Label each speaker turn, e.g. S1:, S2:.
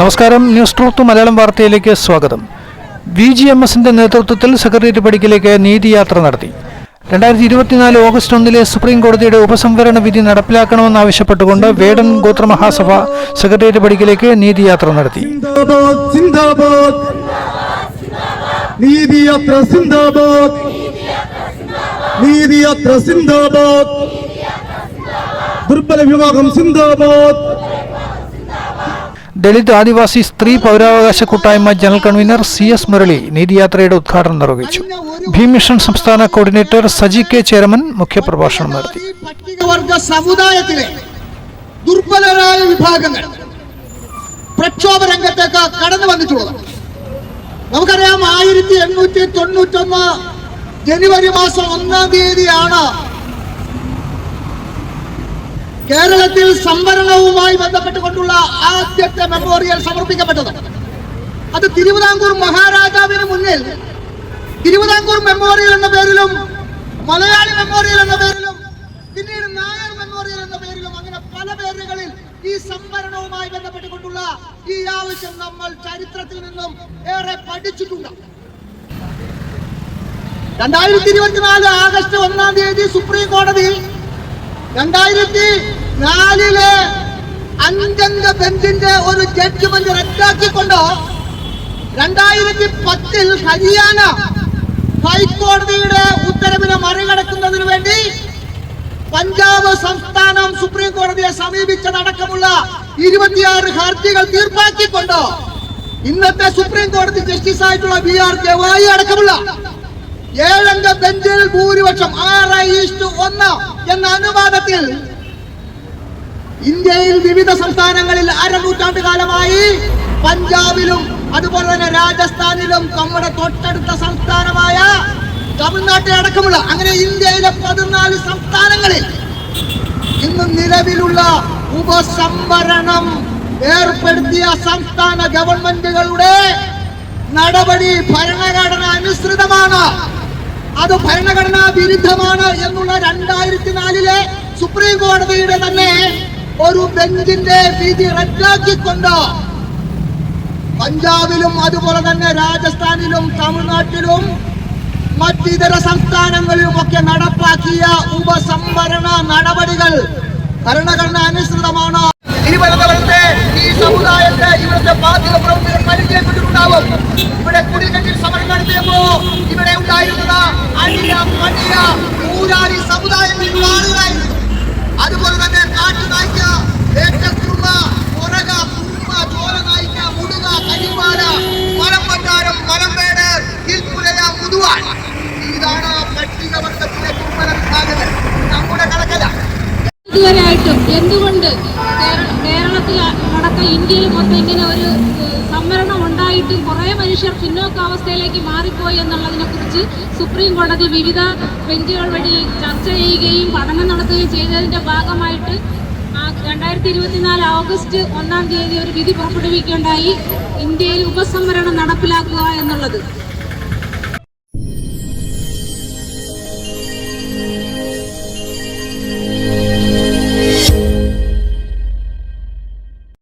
S1: നമസ്കാരം. News truth Malayalam വാർത്തയിലേക്ക് സ്വാഗതം. വി ജി എം എസിന്റെ നേതൃത്വത്തിൽ സെക്രട്ടേറിയറ്റ് പടിക്കലേക്ക് നീതിയാത്ര നടത്തി. രണ്ടായിരത്തി ഇരുപത്തിനാല് ഓഗസ്റ്റ് ഒന്നിലെ സുപ്രീം കോടതിയുടെ ഉപസംവരണ വിധി നടപ്പിലാക്കണമെന്നാവശ്യപ്പെട്ടുകൊണ്ട് വേടൻ ഗോത്രമഹാസഭ സെക്രട്ടേറിയറ്റ് പടിക്കലേക്ക് നീതിയാത്ര നടത്തി.
S2: നീതിയാത്ര സിന്ദാബാദ്. നീതിയാത്ര സിന്ദാബാദ്. ദുർബല വിഭാഗം സിന്ദാബാദ്.
S1: ദളിത് ആദിവാസി സ്ത്രീ പൗരാവകാശ കൂട്ടായ്മ general convener C S Murali നീതിയാത്രയുടെ ഉദ്ഘാടനം നിർവഹിച്ചു. ഭീം മിഷൻ സംസ്ഥാന കോർഡിനേറ്റർ സജി കെ ചേരമൻ മുഖ്യപ്രഭാഷണം നടത്തി.
S3: പട്ടികവർഗ സമുദായത്തിലെ ദുർബലരായ വിഭാഗങ്ങൾ പ്രക്ഷോഭ കടന്നു വന്നിട്ടുള്ളത്. നമുക്കറിയാം ആയിരത്തി എണ്ണൂറ്റി തൊണ്ണൂറ്റൊന്ന് ജനുവരി മാസം ഒന്നാം തീയതിയാണ് കേരളത്തിൽ മെമ്മോറിയൽ സമർപ്പിക്കപ്പെട്ടത് അത് തിരുവിതാംകൂർ മഹാരാജാവിന് മുന്നിൽ തിരുവിതാംകൂർ മെമ്മോറിയൽ എന്ന പേരിലും മലയാളി മെമ്മോറിയൽ എന്ന പേരിലും പിന്നീട് നായർ മെമ്മോറിയൽ എന്ന പേരിലും അങ്ങനെ പല പേരുകളിൽ ഈ സംവരണവുമായി ബന്ധപ്പെട്ടുകൊണ്ടുള്ള ഈ ആവശ്യം നമ്മൾ ചരിത്രത്തിൽ നിന്നും ഏറെ പഠിച്ചിട്ടുണ്ട്. രണ്ടായിരത്തി ഇരുപത്തിനാല് ആഗസ്റ്റ് ഒന്നാം തീയതി സുപ്രീം കോടതി രണ്ടായിരത്തി നാലിലെ ബെഞ്ചിന്റെ ഒരു ജഡ്ജ്മെന്റ് റദ്ദാക്കിക്കൊണ്ട് രണ്ടായിരത്തി പത്തിൽ ഹരിയാന ഹൈക്കോടതിയുടെ ഉത്തരവിനെ മറികടക്കുന്നതിന് വേണ്ടി പഞ്ചാബ് സംസ്ഥാനം സുപ്രീം കോടതിയെ സമീപിച്ചതടക്കമുള്ള ഇരുപത്തിയാറ് ഹർജികൾ തീർപ്പാക്കിക്കൊണ്ട് ഇന്നത്തെ സുപ്രീം കോടതി ജസ്റ്റിസ് ആയിട്ടുള്ള ബി ആർ ഗവായി അടക്കമുള്ള ഏഴംഗ ബെഞ്ചിൽ ഭൂരിപക്ഷം ആറ് ഈസ്റ്റ് ഒന്ന് എന്ന അനുവാദത്തിൽ ഇന്ത്യയിൽ വിവിധ സംസ്ഥാനങ്ങളിൽ അരനൂറ്റാണ്ട് കാലമായി പഞ്ചാബിലും അതുപോലെ തന്നെ രാജസ്ഥാനിലും നമ്മുടെ തൊട്ടടുത്ത സംസ്ഥാനമായ തമിഴ്നാട്ടിൽ അടക്കമുള്ള അങ്ങനെ ഇന്ത്യയിലെ പതിനാല് സംസ്ഥാനങ്ങളിൽ ഇന്ന് നിലവിലുള്ള ഉപസംവരണം ഏർപ്പെടുത്തിയ സംസ്ഥാന ഗവൺമെന്റുകളുടെ നടപടി ഭരണഘടന അനുസൃതമാണ്. അത് ഭരണഘടനാ വിരുദ്ധമാണ് എന്നുള്ള രണ്ടായിരത്തി നാലിലെ സുപ്രീം കോടതിയുടെ തന്നെ ഒരു ബെഞ്ചിന്റെ വിധി റദ്ദാക്കിക്കൊണ്ട് പഞ്ചാബിലും അതുപോലെ തന്നെ രാജസ്ഥാനിലും തമിഴ്നാട്ടിലും മറ്റിതര സംസ്ഥാനങ്ങളിലും ഒക്കെ നടപ്പാക്കിയ ഉപസംവരണ നടപടികൾ ഭരണഘടന അനുസൃതമാണ്. ഈ ഇവിടെ കുടികെട്ടിൽ ഇവിടെ ഉണ്ടായിരുന്ന അതുപോലെ തന്നെ കാട്ടുനായ്ക്ക ഏറ്റക്കുറുമ മുറക കുറുമ മുടുക കരിമാല മലമ്പട്ടാരം മലമ്പേട് കിൽപ്പുലയ മുതുവാൻ. ഇതാണ് പട്ടികവർഗത്തിലെ ദുർബല വിഭാഗങ്ങൾ. നമ്മുടെ കണക്കല്ല.
S4: ഇതുവരെയായിട്ടും എന്തുകൊണ്ട് കേരളത്തിൽ അടക്കം ഇന്ത്യയിൽ മൊത്തം ഇങ്ങനെ ഒരു സംവരണം ഉണ്ടായിട്ടും കുറേ മനുഷ്യർ പിന്നോക്കാവസ്ഥയിലേക്ക് മാറിപ്പോയി എന്നുള്ളതിനെ കുറിച്ച് സുപ്രീം കോടതി വിവിധ ബെഞ്ചുകൾ വഴി ചർച്ച ചെയ്യുകയും പഠനം നടത്തുകയും ചെയ്തതിന്റെ ഭാഗമായിട്ട് രണ്ടായിരത്തി ഇരുപത്തിനാല് ഓഗസ്റ്റ് ഒന്നാം തീയതി ഒരു വിധി പുറപ്പെടുവിക്കുകയുണ്ടായി. ഇന്ത്യയിൽ ഉപസംവരണം നടപ്പിലാക്കുക എന്നുള്ളത്.